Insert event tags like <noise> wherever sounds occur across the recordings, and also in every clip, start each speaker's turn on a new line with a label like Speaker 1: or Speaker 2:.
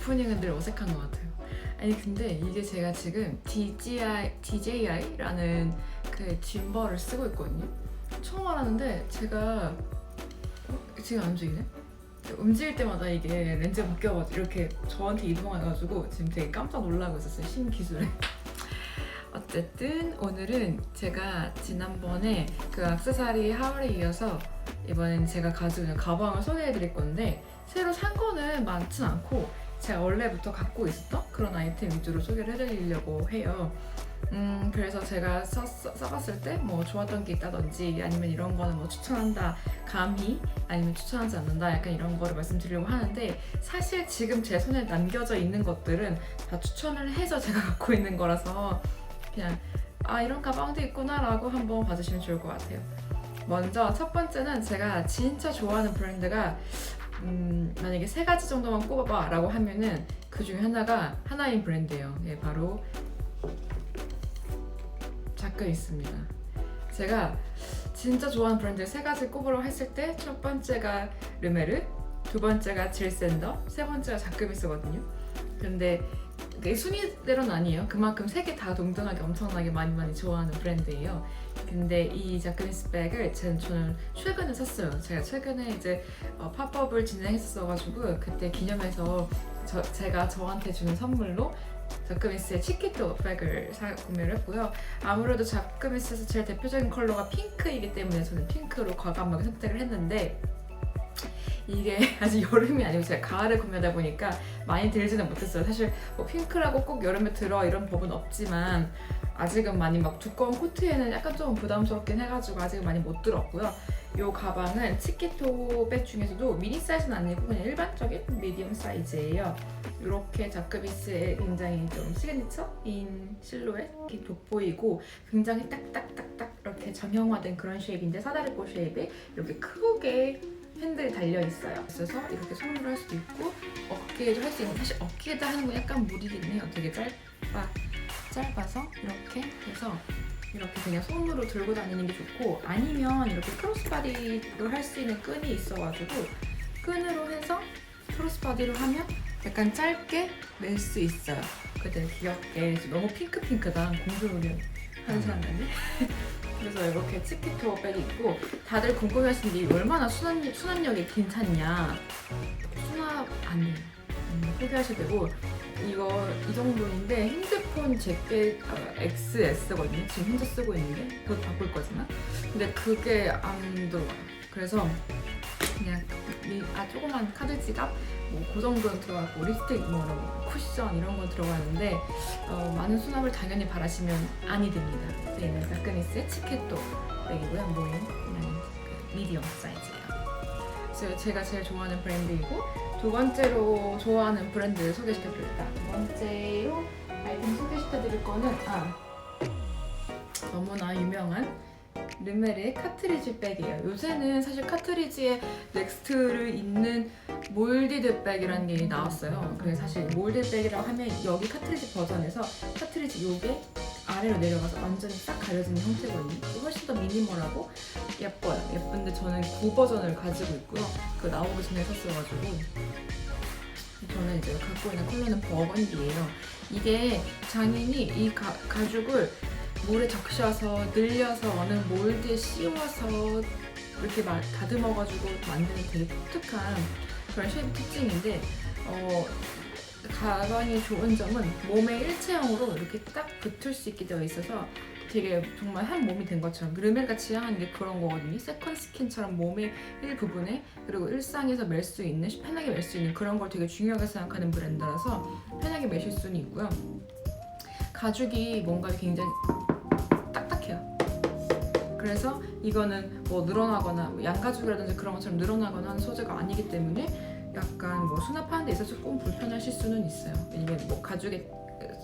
Speaker 1: 오프닝은 늘 어색한 것 같아요. 아니 근데 이게 제가 지금 DJI, DJI라는 그 짐벌을 쓰고 있거든요. 처음 알았는데 제가 어? 지금 안 움직이네? 움직일 때마다 이게 렌즈가 바뀌어가지고 이렇게 저한테 이동해가지고 지금 되게 깜짝 놀라고 있었어요 신기술에 <laughs> 어쨌든 오늘은 제가 지난번에 그 악세사리 하울에 이어서 이번엔 제가 가지고 있는 가방을 소개해드릴 건데 새로 산 거는 많진 않고 제가 원래부터 갖고 있었던 그런 아이템 위주로 소개를 해드리려고 해요. 음, 그래서 제가 써, 써, 써봤을 때 뭐 좋았던 게 있다든지 아니면 이런 거는 뭐 추천한다 감히 아니면 추천하지 않는다 약간 이런 거를 말씀드리려고 하는데 사실 지금 제 손에 남겨져 있는 것들은 다 추천을 해서 제가 <laughs> 갖고 있는 거라서 그냥 아 이런 가방도 있구나라고 한번 봐주시면 좋을 것 같아요. 먼저 첫 번째는 제가 진짜 좋아하는 브랜드가 음, 만약에 세 가지 정도만 꼽아봐 라고 하면은 그 중에 하나가 하나인 브랜드예요. 예, 바로 작가 있습니다. 제가 진짜 좋아하는 브랜드 세 가지 꼽으라고 했을 때 첫 번째가 르메르, 두 번째가 질센더, 세 번째가 자크비스거든요. 근데 이게 순위대로는 아니에요. 그만큼 세개다 동등하게 엄청나게 많이 많이 좋아하는 브랜드예요. 근데 이 자크비스 백을 전- 저는 최근에 샀어요. 제가 최근에 이제 어, 팝업을 진행했었어가지고 그때 기념해서 저, 제가 저한테 주는 선물로 자크미스의 치키토 백을 사, 구매를 했고요. 아무래도 자크미스에서 제일 대표적인 컬러가 핑크이기 때문에 저는 핑크로 과감하게 선택을 했는데 이게 <laughs> 아직 여름이 아니고 제가 가을에 구매하다 보니까 많이 들지는 못했어요. 사실 뭐 핑크라고 꼭 여름에 들어 이런 법은 없지만 아직은 많이 막 두꺼운 코트에는 약간 좀 부담스럽긴 해가지고 아직은 많이 못 들었고요. 이 가방은 치키토 백 중에서도 미니 사이즈는 아니고 그냥 일반적인 미디엄 사이즈예요. 이렇게 자크비스의 굉장히 좀 시그니처인 실루엣 이렇게 돋보이고 굉장히 딱딱딱딱 이렇게 정형화된 그런 쉐입인데 사다리꼴 쉐입에 이렇게 크게 핸들이 달려 있어요. 그래서 이렇게 손으로 할 수도 있고 어깨에도 할 수 있는 사실 어깨에다 하는 건 약간 무리긴 해요. 되게 짧아 짧아서 이렇게 해서 이렇게 그냥 손으로 들고 다니는 게 좋고 아니면 이렇게 크로스바디로 할 수 있는 끈이 있어가지고 끈으로 해서 크로스바디로 하면 약간 짧게 멜수 있어요. 그때 귀엽게 너무 핑크핑크다 공주놀이 하는 사람 같네. <laughs> 그래서 이렇게 치키토 백이 있고 다들 궁금해하시는 게 얼마나 수납, 수납력이 괜찮냐 수납 안 돼요. 음, 포기하셔도 되고 이거 이 정도인데 핸드폰 제게 어, XS거든요. 지금 현재 쓰고 있는데 그것도 바꿀 거지만 근데 그게 안 들어와요. 그래서 그냥 이- 아 조그만 카드 지갑 뭐그 정도는 들어가고 립스틱 뭐 이런 거, 쿠션 이런 건 들어가는데 어, 많은 수납을 당연히 바라시면 아니 됩니다. 네, 있는 다크니스의 치켓도 백이고요. 모인 그 미디엄 사이즈예요. 그래서 제가 제일 좋아하는 브랜드이고 두 번째로 좋아하는 브랜드를 소개시켜드릴까. 두 번째로 아이템 소개시켜드릴 거는 아 너무나 유명한 르메르의 카트리지 백이에요. 요새는 사실 카트리지에 넥스트를 있는 몰디드 백이라는 게 나왔어요. 그래서 사실 몰디드 백이라고 하면 여기 카트리지 버전에서 카트리지 요게 아래로 내려가서 완전히 싹 가려지는 형태거든요. 훨씬 더 미니멀하고 예뻐요. 예쁜데 저는 9 버전을 가지고 있고요. 그 나오기 전에 샀어가지고 저는 이제 갖고 있는 컬러는 버건디예요. 이게 장인이 이 가, 가죽을 물에 적셔서 늘려서 어느 몰드에 씌워서 이렇게 막 다듬어가지고 만드는 되게 독특한 그런 쉐입 특징인데 어, 가방이 좋은 점은 몸에 일체형으로 이렇게 딱 붙을 수 있게 되어 있어서 되게 정말 한 몸이 된 것처럼 르멜가 지향하는 게 그런 거거든요. 세컨 스킨처럼 몸의 일부분에 그리고 일상에서 멜 수 있는 편하게 멜 수 있는 그런 걸 되게 중요하게 생각하는 브랜드라서 편하게 매실 수는 있고요. 가죽이 뭔가 굉장히. 그래서 이거는 뭐 늘어나거나 뭐 양가죽이라든지 그런 것처럼 늘어나거나 하는 소재가 아니기 때문에 약간 뭐 수납하는 데 있어서 조금 불편하실 수는 있어요. 이게 뭐 가죽에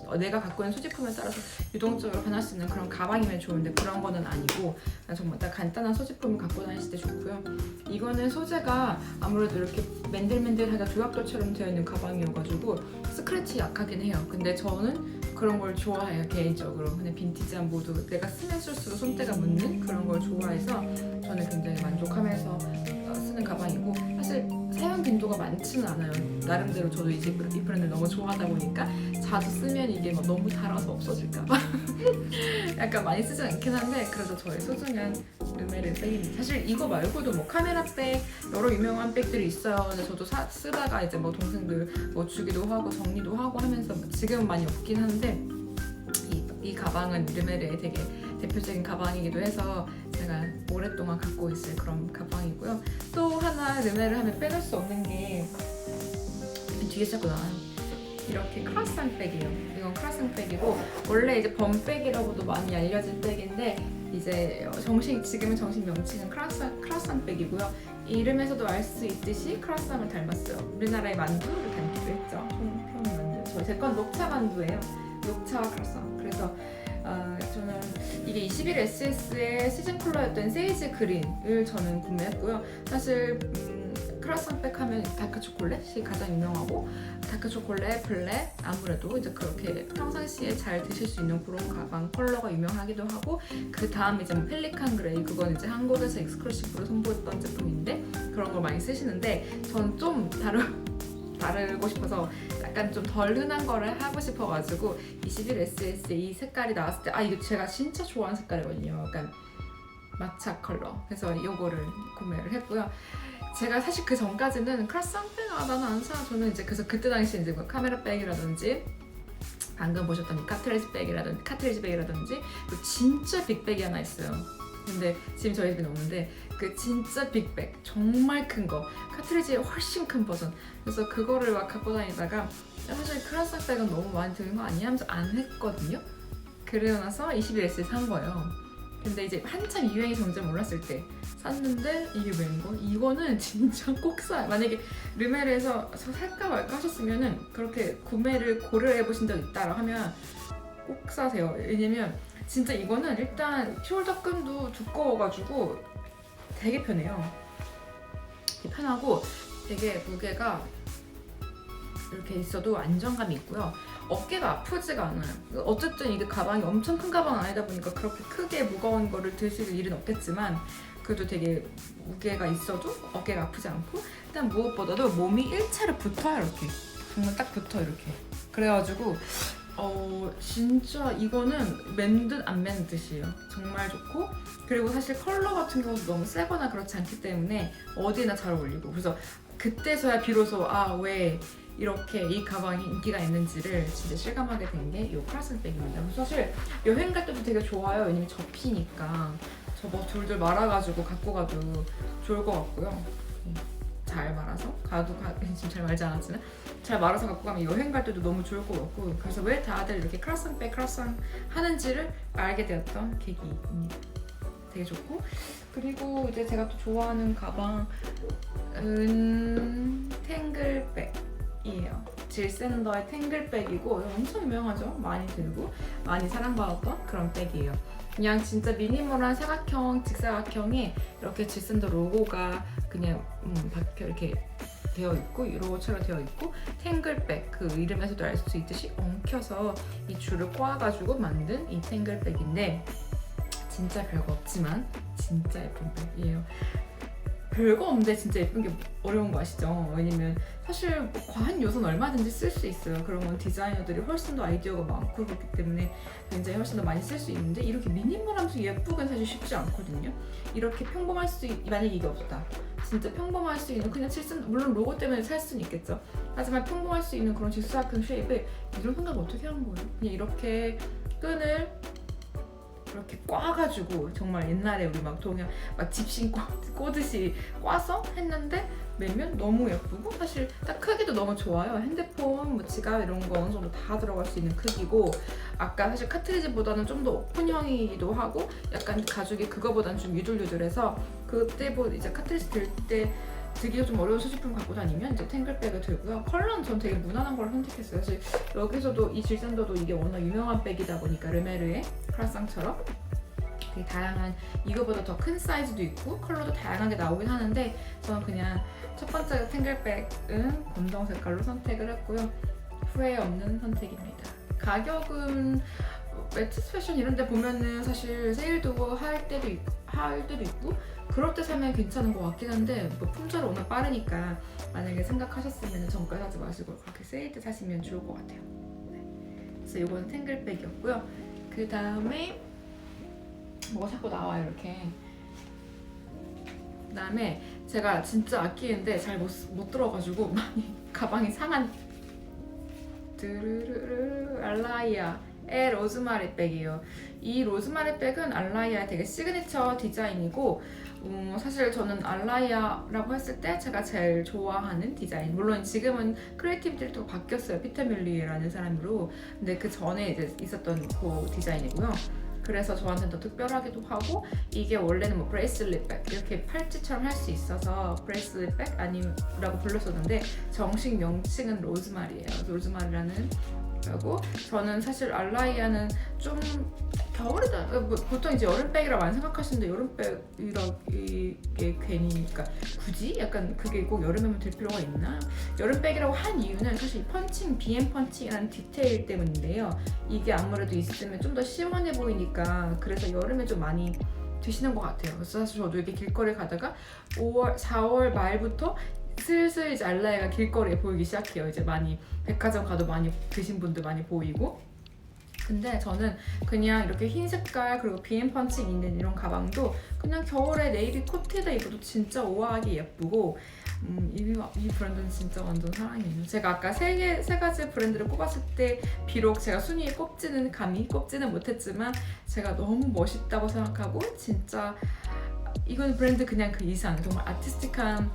Speaker 1: 어, 내가 갖고 있는 소지품에 따라서 유동적으로 변할 수 있는 그런 가방이면 좋은데 그런 거는 아니고 정말 딱 간단한 소지품을 갖고 다니실 때 좋고요. 이거는 소재가 아무래도 이렇게 맨들맨들하게 조약돌처럼 되어 있는 가방이어가지고 스크래치 약하긴 해요. 근데 저는 그런 걸 좋아해요 개인적으로. 근데 빈티지한 모드 내가 쓰면 쓸수록 손때가 묻는 그런 걸 좋아해서 저는 굉장히 만족하면서 어, 쓰는 가방이고 사실 사용 빈도가 많지는 않아요. 나름대로 저도 이제 이 브랜드 너무 좋아하다 보니까 자주 쓰면 이게 막 너무 달아서 없어질까봐 <laughs> 약간 많이 쓰진 않긴 한데 그래도 저의 소중한 르메르 백입니다. 사실 이거 말고도 뭐 카메라 백 여러 유명한 백들이 있어요. 근데 저도 사, 쓰다가 이제 뭐 동생들 뭐 주기도 하고 정리도 하고 하면서 지금은 많이 없긴 한데 이, 이 가방은 르메르의 되게 대표적인 가방이기도 해서 제가 오랫동안 갖고 있을 그런 가방이고요. 또 하나 르메르 하면 빼놓을 수 없는 게 뒤에 자꾸 나와요. 이렇게 크라상 백이에요. 이건 크라상 백이고 원래 이제 범백이라고도 많이 알려진 백인데 이제 정식 지금은 정식 명칭은 크라상 크라상 백이고요. 이름에서도 알 수 있듯이 크라상을 닮았어요. 우리나라의 만두를 닮기도 했죠. 총 만두. 저희 제건 녹차 만두예요. 녹차와 크라상. 그래서 아, 저는 이게 21SS의 시즌 컬러였던 세이지 그린을 저는 구매했고요. 사실 음, 크라상 백 하면 다크 초콜릿이 가장 유명하고 다크 초콜릿, 블랙 아무래도 이제 그렇게 평상시에 잘 드실 수 있는 그런 가방 컬러가 유명하기도 하고 그 다음 이제 뭐 펠리칸 그레이 그건 이제 한국에서 익스클루시브로 선보였던 제품인데 그런 걸 많이 쓰시는데 전 좀 다르 <laughs> 다르고 싶어서 약간 좀 덜 흔한 거를 하고 싶어가지고 21SS 이 색깔이 나왔을 때 아 이거 제가 진짜 좋아하는 색깔이거든요. 약간 마차 컬러. 그래서 이거를 구매를 했고요. 제가 사실 그 전까지는 크라상백 아 나는 안 사. 저는 이제 그래서 그때 당시 이제 뭐 카메라 백이라든지 방금 보셨던 이 카트리지 백이라든지 카트리지 백이라든지 그 진짜 빅백이 하나 있어요. 근데 지금 저희 집에 없는데 그 진짜 빅백 정말 큰 거 카트리지의 훨씬 큰 버전 그래서 그거를 막 갖고 다니다가 사실 크라상 백은 너무 많이 드는 거 아니야 하면서 안 했거든요. 그러고 나서 21S에 산 거예요. 근데 이제 한참 유행이 점점 올랐을 때 샀는데 이게 웬 거? 이거는 <laughs> 진짜 꼭 사. 만약에 르메르에서 저 살까 말까 하셨으면은 그렇게 구매를 고려해 보신 적 있다라 하면 꼭 사세요. 왜냐면 진짜 이거는 일단 숄더 끈도 두꺼워가지고 되게 편해요. 되게 편하고 되게 무게가 이렇게 있어도 안정감이 있고요. 어깨가 아프지가 않아요. 어쨌든 이게 가방이 엄청 큰 가방은 아니다 보니까 그렇게 크게 무거운 거를 드실 일은 없겠지만 그래도 되게 무게가 있어도 어깨가 아프지 않고 일단 무엇보다도 몸이 일체로 붙어요 이렇게 정말 딱 붙어 이렇게 그래가지고 어 진짜 이거는 맨 듯 안 맨 듯이에요 정말 좋고 그리고 사실 컬러 같은 경우도 너무 세거나 그렇지 않기 때문에 어디나 잘 어울리고 그래서 그때서야 비로소 아 왜 이렇게 이 가방이 인기가 있는지를 진짜 실감하게 된 게이 크라슨 백입니다. 그래서 사실 여행 갈 때도 되게 좋아요. 왜냐면 접히니까 저뭐 둘둘 말아가지고 갖고 가도 좋을 것 같고요. 음, 잘 말아서 가도 가, <laughs> 지금 잘 말지 않았지만 잘 말아서 갖고 가면 여행 갈 때도 너무 좋을 것 같고 그래서 왜 다들 이렇게 크라상 백 크라상 하는지를 알게 되었던 계기입니다. 되게 좋고 그리고 이제 제가 또 좋아하는 가방은 탱글백이에요. 질샌더의 탱글백이고 엄청 유명하죠. 많이 들고 많이 사랑받았던 그런 백이에요. 그냥 진짜 미니멀한 사각형, 직사각형에 이렇게 질샌더 로고가 그냥 음, 박혀 이렇게 되어 있고 로고처럼 되어 있고 탱글백 그 이름에서도 알 수 있듯이 엉켜서 이 줄을 꼬아가지고 만든 이 탱글백인데 진짜 별거 없지만 진짜 예쁜 백이에요. 별거 없는데 진짜 예쁜 게 어려운 거 아시죠? 왜냐면 사실 뭐 과한 요소는 얼마든지 쓸 수 있어요. 그러면 디자이너들이 훨씬 더 아이디어가 많고 그렇기 때문에 굉장히 훨씬 더 많이 쓸 수 있는데 이렇게 미니멀하면서 예쁘긴 사실 쉽지 않거든요. 이렇게 평범할 수 있, 만약 이게 없다. 진짜 평범할 수 있는 그냥 칠순 물론 로고 때문에 살 수는 있겠죠. 하지만 평범할 수 있는 그런 직사각형 쉐입을 이런 생각 어떻게 한 거예요? 그냥 이렇게 끈을 이렇게 꽈가지고 정말 옛날에 우리 막 동양 막 집신 꼬, 꼬듯이 꽈서 했는데 매면 너무 예쁘고 사실 딱 크기도 너무 좋아요. 핸드폰, 뭐 지갑 이런 거 어느 정도 다 들어갈 수 있는 크기고 아까 사실 카트리지보다는 좀 더 오픈형이기도 하고 약간 가죽이 그거보다는 좀 유들유들해서 그때 뭐 이제 카트리지 들 때 들기가 좀 어려운 수집품 갖고 다니면 이제 탱글백을 들고요. 컬러는 전 되게 무난한 걸 선택했어요. 사실 여기서도 이 질산더도 이게 워낙 유명한 백이다 보니까 르메르의 크라상처럼 되게 다양한 이거보다 더 큰 사이즈도 있고 컬러도 다양하게 나오긴 하는데 저는 그냥 첫 번째 탱글백은 검정 색깔로 선택을 했고요. 후회 없는 선택입니다. 가격은 매트스 패션 이런 데 보면은 사실 세일도 할 때도 있, 할 때도 있고 그럴 때 사면 괜찮은 것 같긴 한데 뭐 품절 오면 빠르니까 만약에 생각하셨으면 정가 사지 마시고 그렇게 세일 때 사시면 좋을 것 같아요. 네. 그래서 이거는 탱글백이었고요. 그 다음에 뭐가 자꾸 나와요 이렇게. 그 다음에 제가 진짜 아끼는데 잘 못 못 들어가지고 <laughs> 많이 가방이 상한 드르르르 알라이아 의 로즈마리 백이에요. 이 로즈마리 백은 알라이아의 되게 시그니처 디자인이고 음, 사실 저는 알라이아라고 했을 때 제가 제일 좋아하는 디자인. 물론 지금은 크리에이티비티를 또 바뀌었어요. 피터 밀리라는 사람으로. 근데 그 전에 이제 있었던 그 디자인이고요. 그래서 저한테는 더 특별하기도 하고 이게 원래는 뭐 브레이슬릿 백 이렇게 팔찌처럼 할 수 있어서 브레이슬릿 백 아니라고 불렀었는데 정식 명칭은 로즈마리예요. 로즈마리라는 거고 저는 사실 알라이아는 좀 겨울이다 뭐 보통 이제 여름백이라 많이 생각하시는데 여름백이라 이게 괜히 그러니까 굳이 약간 그게 꼭 여름에만 될 필요가 있나? 여름백이라고 한 이유는 사실 이 펀칭 BM 펀칭이라는 디테일 때문인데요. 이게 아무래도 있으면 좀 더 시원해 보이니까 그래서 여름에 좀 많이 드시는 것 같아요. 그래서 사실 저도 이렇게 길거리 가다가 5월 4월 말부터 슬슬 이제 알라이가 길거리에 보이기 시작해요. 이제 많이 백화점 가도 많이 드신 분들 많이 보이고. 근데 저는 그냥 이렇게 흰 색깔 그리고 비앤 펀칭 있는 이런 가방도 그냥 겨울에 네이비 코트에다 입어도 진짜 우아하게 예쁘고 음, 이, 이 브랜드는 진짜 완전 사랑해요. 제가 아까 세, 개, 세 가지 브랜드를 꼽았을 때 비록 제가 순위에 꼽지는 감히 꼽지는 못했지만 제가 너무 멋있다고 생각하고 진짜 이건 브랜드 그냥 그 이상 정말 아티스틱한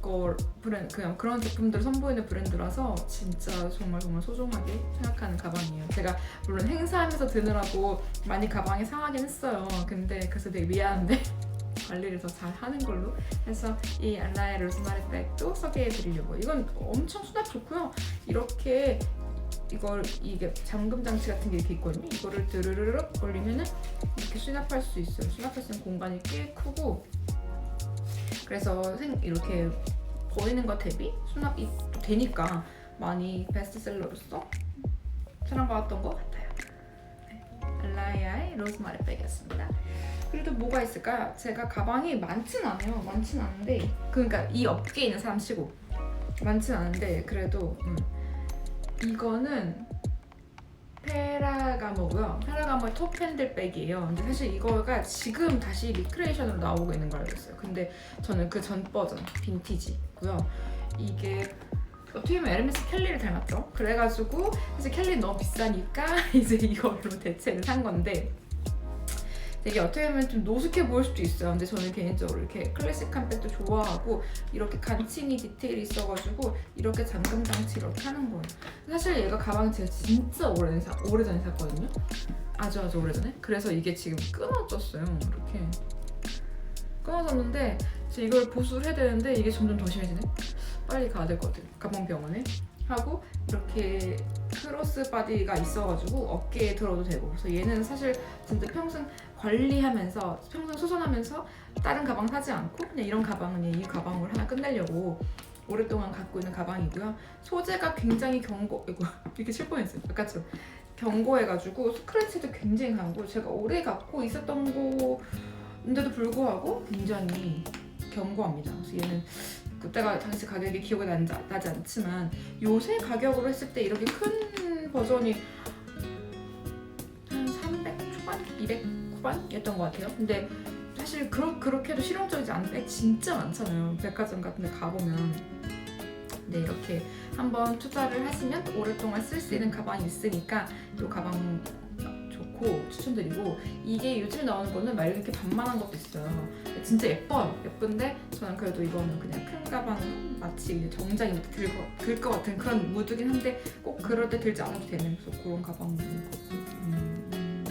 Speaker 1: 걸 브랜드 그냥 그런 제품들을 선보이는 브랜드라서 진짜 정말 정말 소중하게 생각하는 가방이에요. 제가 물론 행사하면서 드느라고 많이 가방이 상하긴 했어요. 근데 그래서 되게 미안한데 <laughs> 관리를 더 잘 하는 걸로 해서 이 알라의 로즈마리 백도 소개해 드리려고 이건 엄청 수납 좋고요. 이렇게 이걸 이게 잠금 장치 같은 게 이렇게 있거든요. 이거를 드르르륵 올리면은 이렇게 수납할 수 있어요. 수납할 수 있는 공간이 꽤 크고 그래서 생 이렇게 버리는 것 대비 수납이 또 되니까 많이 베스트셀러로서 사랑받았던 것 같아요. 네. 알라이아의 로즈마리 백이었습니다. 그래도 뭐가 있을까? 제가 가방이 많진 않아요. 많진 않은데 그러니까 이 업계에 있는 사람 치고 많진 않은데 그래도 음. 이거는 페라가모고요. 페라가모의 톱 핸들 백이에요. 근데 사실 이거가 지금 다시 리크레이션으로 나오고 있는 걸 알고 있어요. 근데 저는 그 전 버전 빈티지고요. 이게 어떻게 보면 에르메스 켈리를 닮았죠. 그래가지고 사실 켈리 너무 비싸니까 <laughs> 이제 이걸로 대체를 산 건데 되게 어떻게 보면 좀 노숙해 보일 수도 있어요. 근데 저는 개인적으로 이렇게 클래식한 백도 좋아하고 이렇게 간칭이 디테일이 있어가지고 이렇게 잠금 장치 이렇게 하는 거예요. 사실 얘가 가방 제가 진짜 오래 사, 오래전에 샀거든요. 아주 아주 오래전에. 그래서 이게 지금 끊어졌어요. 이렇게 끊어졌는데 이제 이걸 보수를 해야 되는데 이게 점점 더 심해지네. 빨리 가야 될 것 같아요. 가방 병원에 하고 이렇게 크로스 바디가 있어가지고 어깨에 들어도 되고 그래서 얘는 사실 진짜 평생 관리하면서 평생 수선하면서 다른 가방 사지 않고 그냥 이런 가방은 이 가방을 하나 끝내려고 오랫동안 갖고 있는 가방이고요. 소재가 굉장히 견고 이거 이렇게 칠 뻔했어요. 아까처럼 견고해가지고 스크래치도 굉장히 강하고 제가 오래 갖고 있었던 거인데도 불구하고 굉장히 견고합니다. 그래서 얘는 그때가 당시 가격이 기억이 나지, 나지 않지만 요새 가격으로 했을 때 이렇게 큰 버전이 한 300 초반, 200 후반이었던 것 같아요. 근데 사실 그렇, 그렇게 해도 실용적이지 않은 백 진짜 많잖아요. 백화점 같은 데 가보면. 네, 이렇게 한번 투자를 하시면 또 오랫동안 쓸 수 있는 가방이 있으니까 이 가방 좋고 추천드리고 이게 요즘에 나오는 거는 막 이렇게 반만한 것도 있어요. 진짜 예뻐요. 예쁜데 저는 그래도 이거는 그냥 큰 가방 마치 이제 정장이 들것 같은 그런 무드긴 한데 꼭 그럴 때 들지 않아도 되는 그런 가방 음, 음,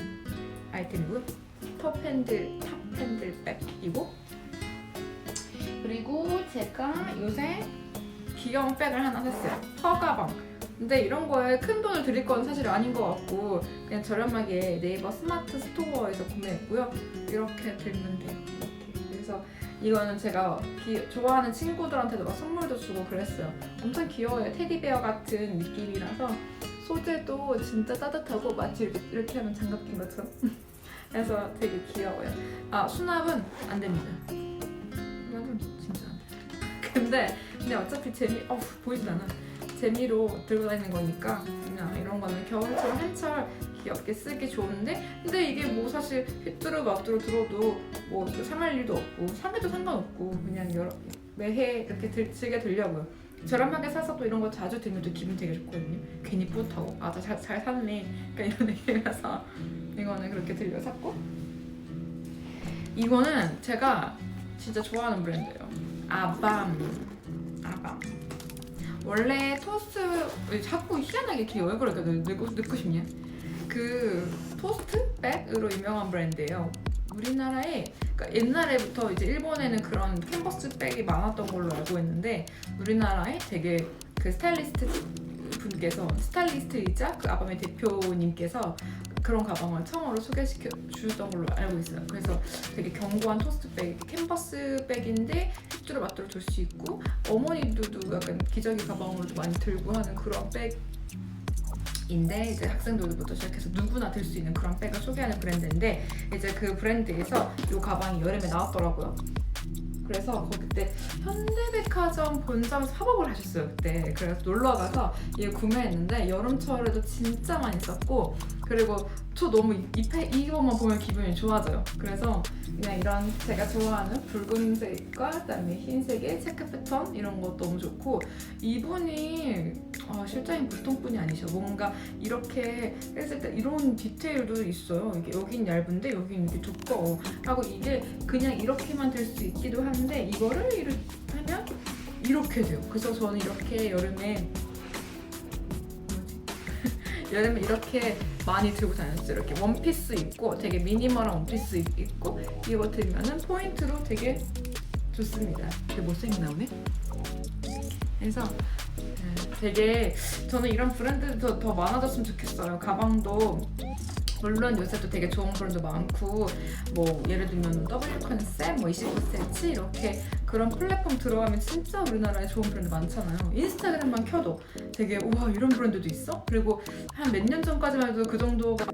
Speaker 1: 아이템이고요. 톱 핸들, 탑 핸들 백이고 그리고 제가 요새 귀여운 백을 하나 샀어요. 퍼 가방. 근데 이런 거에 큰 돈을 들일 건 사실 아닌 것 같고 그냥 저렴하게 네이버 스마트 스토어에서 구매했고요. 이렇게 들면 돼요. 그래서 이거는 제가 기- 좋아하는 친구들한테도 막 선물도 주고 그랬어요. 엄청 귀여워요. 테디베어 같은 느낌이라서 소재도 진짜 따뜻하고 마치 이렇게 하면 장갑 낀 것처럼. <laughs> 그래서 되게 귀여워요. 아 수납은 안 됩니다. 수납은 진짜 안 돼. 근데 근데 어차피 재미 어 보이지 않아. 재미로 들고 다니는 거니까 그냥 이런 거는 겨울철 한철 귀엽게 쓰기 좋은데 근데 이게 뭐 사실 휘뚜루 막뚜루 들어도 뭐 생활 일도 없고 삶에도 상관없고 그냥 여러 매해 이렇게 들, 즐겨 들려고요. 저렴하게 사서 또 이런 거 자주 들면 또 기분 되게 좋거든요. 괜히 뿌듯하고 아 나 잘, 잘 샀네. 그러니까 이런 <laughs> 느낌이라서 이거는 그렇게 들려 샀고 이거는 제가 진짜 좋아하는 브랜드예요. 아밤 아밤 원래 토스트 왜 자꾸 희한하게 이렇게 왜 그렇게 넣고, 넣고 싶냐? 그 토스트 백으로 유명한 브랜드예요. 우리나라에 그러니까 옛날에부터 이제 일본에는 그런 캔버스 백이 많았던 걸로 알고 있는데 우리나라에 되게 그 스타일리스트 분께서 스타일리스트이자 그 아밤의 대표님께서 그런 가방을 처음으로 소개시켜 주셨던 걸로 알고 있어요. 그래서 되게 견고한 토스트 백, 캔버스 백인데 휘뚜루 마뚜루 들수 있고 어머니들도 약간 기저귀 가방으로도 많이 들고 하는 그런 백 인데 이제 학생들부터 시작해서 누구나 들 수 있는 그런 백을 소개하는 브랜드인데 이제 그 브랜드에서 이 가방이 여름에 나왔더라고요. 그래서 그때 현대백화점 본점에서 팝업을 하셨어요 그때 그래서 놀러 가서 얘 구매했는데 여름철에도 진짜 많이 썼고 그리고 저 너무 이, 이, 패- 이것만 보면 기분이 좋아져요. 그래서 그냥 이런 제가 좋아하는 붉은색과 그다음에 흰색의 체크 패턴 이런 거 너무 좋고 이분이 아, 실장님 보통 분이 아니셔. 뭔가 이렇게 했을 때 이런 디테일도 있어요. 이게 여긴 얇은데 여긴 이렇게 두꺼워. 하고 이게 그냥 이렇게만 될 수 있기도 한데 이거를 이렇게 하면 이렇게 돼요. 그래서 저는 이렇게 여름에? 여름에 이렇게 많이 들고 다녔어요. 이렇게 원피스 입고 되게 미니멀한 원피스 입- 입고 들면은 포인트로 되게 좋습니다. 되게 못생긴 나오네. 그래서 음, 되게 저는 이런 브랜드도 더 많아졌으면 좋겠어요. 가방도 물론 요새도 되게 좋은 브랜드 많고 뭐 예를 들면 W 컨셉, 뭐 29cm 이렇게 그런 플랫폼 들어가면 진짜 우리나라에 좋은 브랜드 많잖아요. 인스타그램만 켜도 되게 우와 이런 브랜드도 있어? 그리고 한 몇 년 전까지만 해도 그 정도가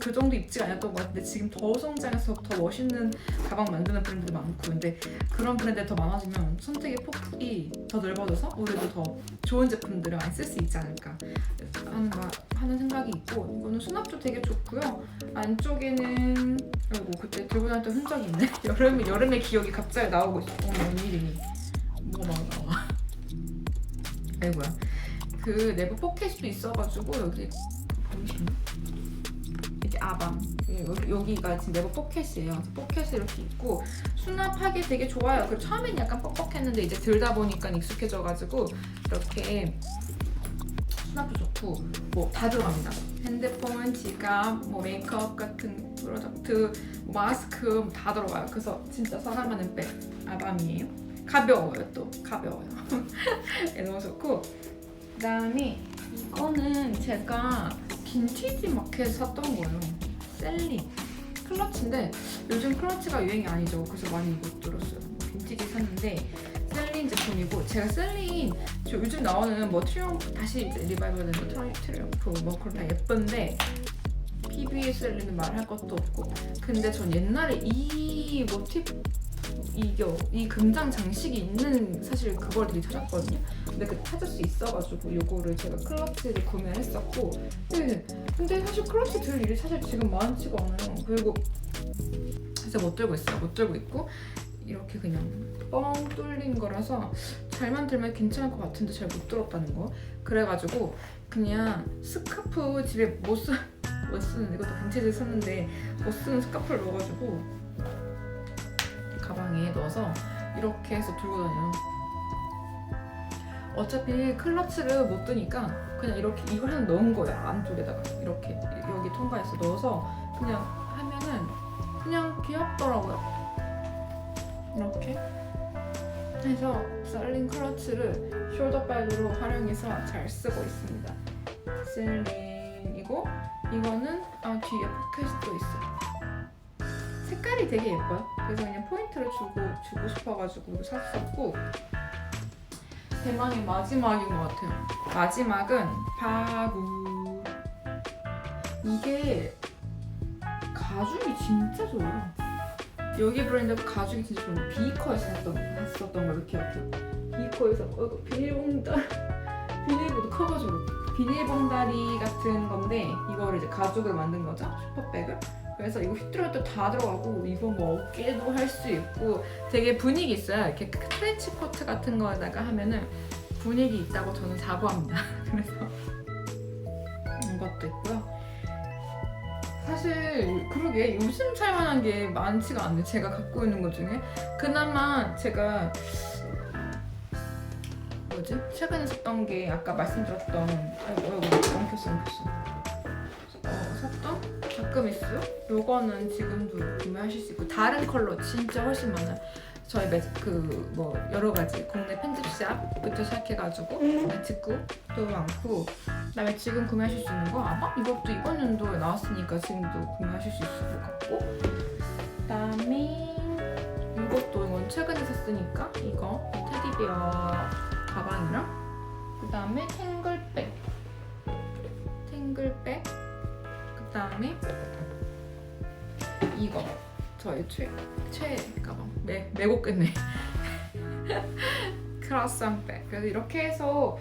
Speaker 1: 그 정도 입지가 아니었던 것 같은데 지금 더 성장해서 더 멋있는 가방 만드는 브랜드도 많고 근데 그런 브랜드 더 많아지면 선택의 폭이 더 넓어져서 우리도 더 좋은 제품들을 많이 쓸 수 있지 않을까 하는, 마- 하는 생각이 있고 이거는 수납도 되게 좋고요. 안쪽에는 아이고 그때 들고 다녔던 흔적이 있네. <laughs> 여름에 여름의 기억이 갑자기 나오고 있어. 어머 웬일이니? 뭐가 막 나와 아이고야. 그 내부 포켓도 있어가지고 여기 보이시나? 아밤 여기, 여기가 지금 내부 포켓이에요. 포켓이 이렇게 있고 수납하기 되게 좋아요. 그리고 처음엔 약간 뻑뻑했는데 이제 들다 보니까 익숙해져가지고 이렇게 수납도 좋고 뭐 다 들어갑니다. 핸드폰, 지갑, 뭐 메이크업 같은 프로덕트, 뭐 마스크 뭐다 들어가요. 그래서 진짜 사랑하는 백 아밤이에요. 가벼워요 또 가벼워요. 네, <laughs> 너무 좋고 그 다음에 이거는 제가 빈티지 마켓에서 샀던 거예요. 셀리 클러치인데 요즘 클러치가 유행이 아니죠. 그래서 많이 못 들었어요. 빈티지 샀는데 셀린 제품이고 제가 셀린 저 요즘 나오는 뭐 트리엄프 다시 리바이벌된 거 트리엄프 뭐 그런 다 예쁜데 PB 셀린은 말할 것도 없고 근데 전 옛날에 이 뭐 모티프 이겨 이 금장 장식이 있는 사실 그걸 되게 찾았거든요. 근데 그 찾을 수 있어가지고 요거를 제가 클러치를 구매했었고 네. 근데 사실 클러치 들 일이 사실 지금 많지가 않아요. 그리고 진짜 못 들고 있어요. 못 들고 있고 이렇게 그냥 뻥 뚫린 거라서 잘만 들면 괜찮을 것 같은데 잘 못 들었다는 거. 그래가지고 그냥 스카프 집에 못 쓰. 못 쓰는 이것도 빈티지 썼는데 못 쓰는 스카프를 넣어가지고 가방에 넣어서 이렇게 해서 들고 다녀요. 어차피 클러치를 못 드니까 그냥 이렇게 이걸 하나 넣은 거야 안쪽에다가 이렇게 여기 통과해서 넣어서 그냥 하면은 그냥 귀엽더라고요. 이렇게 해서 셀린 클러치를 숄더백으로 활용해서 잘 쓰고 있습니다. 셀린이고 이거는 아 뒤에 포켓도 있어. 색깔이 되게 예뻐요. 그래서 그냥 포인트를 주고 주고 싶어가지고 샀었고 대망의 마지막인 것 같아요. 마지막은 바구. 이게 가죽이 진짜 좋아요. 여기 브랜드 가죽이 진짜 좋은 비커에서 샀던, 샀었던 걸로 기억해요. 비커에서 어, 비닐봉달 비닐보드 커가지고 비닐봉다리 같은 건데 이거를 이제 가죽으로 만든 거죠 슈퍼백을. 그래서 이거 휘뚜라도 다 들어가고 이거 뭐 어깨도 할 수 있고 되게 분위기 있어요. 이렇게 트렌치 코트 같은 거에다가 하면은 분위기 있다고 저는 자부합니다. <laughs> 그래서 이것도 있고요. 사실 그러게 요즘 살만한 게 많지가 않네. 제가 갖고 있는 것 중에 그나마 제가 뭐지? 최근에 샀던 게 아까 말씀드렸던 아이고 아이고 엉켰어 엉켰어. 어, 다크미스 요거는 지금도 구매하실 수 있고 다른 컬러 진짜 훨씬 많아요. 저희 매, 그뭐 여러 가지 국내 편집샵부터 시작해가지고 직구도 많고 그다음에 지금 구매하실 수 있는 거 아마 이것도 이번 연도에 나왔으니까 지금도 구매하실 수 있을 것 같고 그다음에 이것도 이건 최근에 샀으니까 이거 테디베어 가방이랑 그다음에 탱글백. 탱글백 그다음에 이거. 저의 최, 최 가방 매, 매고 끝내 크라상백 그래서 이렇게 해서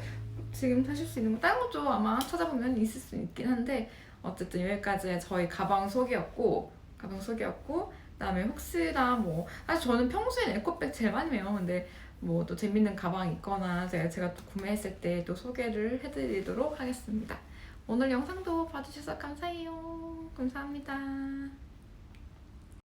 Speaker 1: 지금 사실 수 있는 거 다른 것도 아마 찾아보면 있을 수 있긴 한데 어쨌든 여기까지 저희 가방 소개였고 가방 소개였고 그다음에 혹시나 뭐 사실 저는 평소에 에코백 제일 많이 매요 근데 뭐 또 재밌는 가방 있거나 제가 제가 또 구매했을 때 또 소개를 해드리도록 하겠습니다 오늘 영상도 봐주셔서 감사해요. 감사합니다